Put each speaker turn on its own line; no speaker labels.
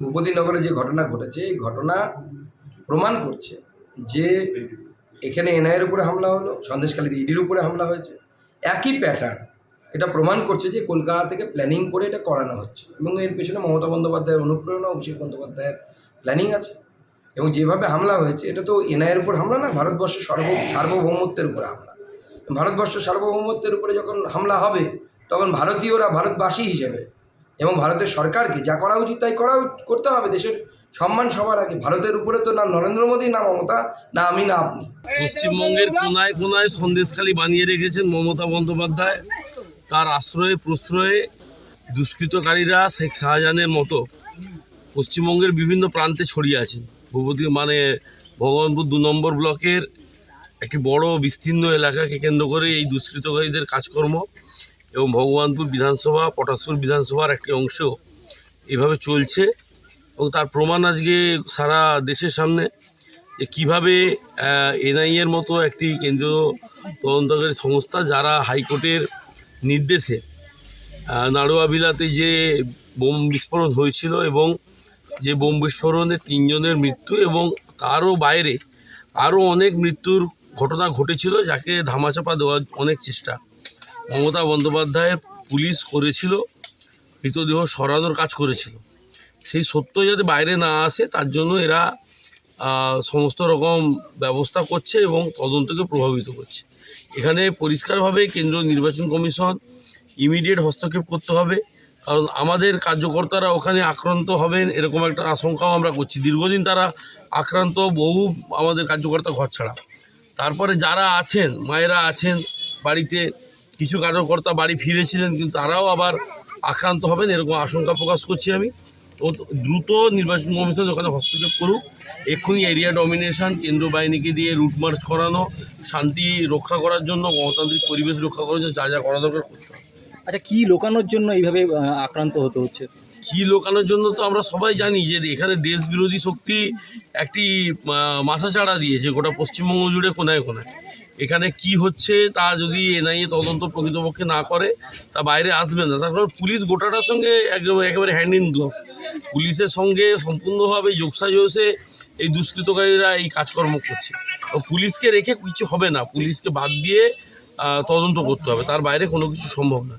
ভূপতিনগরে যে ঘটনা ঘটেছে, এই ঘটনা প্রমাণ করছে যে এখানে এনআইয়ের উপরে হামলা হলো, সন্দেশখালীর ইডির উপরে হামলা হয়েছে। একই প্যাটার্ন এটা প্রমাণ করছে যে কলকাতা থেকে প্ল্যানিং করে এটা করানো হচ্ছে। এবং এর পেছনে মমতা বন্দ্যোপাধ্যায়ের অনুপ্রেরণা, অভিষেক বন্দ্যোপাধ্যায়ের প্ল্যানিং আছে। এবং যেভাবে হামলা হয়েছে, এটা তো এনআইয়ের উপর হামলা না ভারতবর্ষের সর্ব, সার্বভৌমত্বের উপরে হামলা। ভারতবর্ষ সার্বভৌমত্বের উপরে যখন হামলা হবে, তখন ভারতীয়রা ভারতবাসী হিসেবে এবং ভারতের সরকারকে যা করা উচিত তাই করা করতে হবে। দেশের সম্মান সবার আগে। ভারতের উপরে তো না নরেন্দ্র মোদী, না মমতা, না আমি, না আপনি।
পশ্চিমবঙ্গের কোনায় কোনায় সন্দেশখালী বানিয়ে রেখেছেন মমতা বন্দ্যোপাধ্যায়। তার আশ্রয়ে, প্রশ্রয়ে দুষ্কৃতকারীরা শেখ শাহজাহানের মতো পশ্চিমবঙ্গের বিভিন্ন প্রান্তে ছড়িয়ে আছেন। ভূপতি মানে ভগবানপুর দু নম্বর ব্লকের একটি বড় বিস্তীর্ণ এলাকাকে কেন্দ্র করে এই দুষ্কৃতকারীদের কাজকর্ম এবং ভগবানপুর বিধানসভা পটাশপুর বিধানসভার একটি অংশ এভাবে চলছে এবং তার প্রমাণ আজকে সারা দেশের সামনে যে কীভাবে এনআইএর মতো একটি কেন্দ্রীয় তদন্তকারী সংস্থা যারা হাইকোর্টের নির্দেশে আহ, নাড়ুয়াবিলাতে যে বোম বিস্ফোরণ হয়েছিল এবং যে বোম বিস্ফোরণে তিনজনের মৃত্যু এবং তারও বাইরে আরও অনেক মৃত্যুর ঘটনা ঘটেছিল যাকে ধামাচাপা দেওয়ার অনেক চেষ্টা। মমতা বন্দ্যোপাধ্যায়ের পুলিশ করেছিল, মৃতদেহ সরানোর কাজ করেছিল। সেই সত্য যাতে বাইরে না আসে, তার জন্য এরা সমস্ত রকম ব্যবস্থা করছে এবং তদন্তকে প্রভাবিত করছে। এখানে পরিষ্কারভাবে কেন্দ্রীয় নির্বাচন কমিশন ইমিডিয়েট হস্তক্ষেপ করতে হবে, কারণ আমাদের কার্যকর্তারা ওখানে আক্রান্ত হবেন এরকম একটা আশঙ্কাও আমরা করছি। দীর্ঘদিন তারা আক্রান্ত, বহু আমাদের কার্যকর্তা ঘর ছাড়া। তারপরে যারা আছেন, মায়েরা আছেন বাড়িতে কিছু কার্যকর্তা বাড়ি ফিরেছিলেন কিন্তু তারাও আবার আক্রান্ত হবেন এরকম আশঙ্কা প্রকাশ করছি আমি। ও দ্রুত নির্বাচন কমিশন ওখানে হস্তক্ষেপ করুক। এক্ষুনি এরিয়া ডমিনেশন কেন্দ্র বাহিনীকে দিয়ে রুট মার্চ করানো শান্তি রক্ষা করার জন্য গণতান্ত্রিক পরিবেশ রক্ষা করার জন্য যা যা করা দরকার করতে হবে।
আচ্ছা কী লোকানোর জন্য এইভাবে আক্রান্ত হতে হচ্ছে?
কি লোকানোর জন্য তো আমরা সবাই জানি যে এখানে দেশ বিরোধী শক্তি একটি আহ, মাথাচাড়া দিয়েছে গোটা পশ্চিমবঙ্গ জুড়ে কোনায় কোনায়। এখানে কি হচ্ছে তা যদি এনআইএ তদন্ত প্রকৃতপক্ষে না করে, তা বাইরে আসবে না। তার কারণ পুলিশ গোটাটার সঙ্গে একেবারে হ্যান্ড ইন গ্লোভ পুলিশের সঙ্গে সম্পূর্ণভাবে যোগসাজসে এই দুষ্কৃতকারীরা এই কাজকর্ম করছে। তো পুলিশকে রেখে কিছু হবে না। পুলিশকে বাদ দিয়ে তদন্ত করতে হবে। তার বাইরে কোনো কিছু সম্ভব না।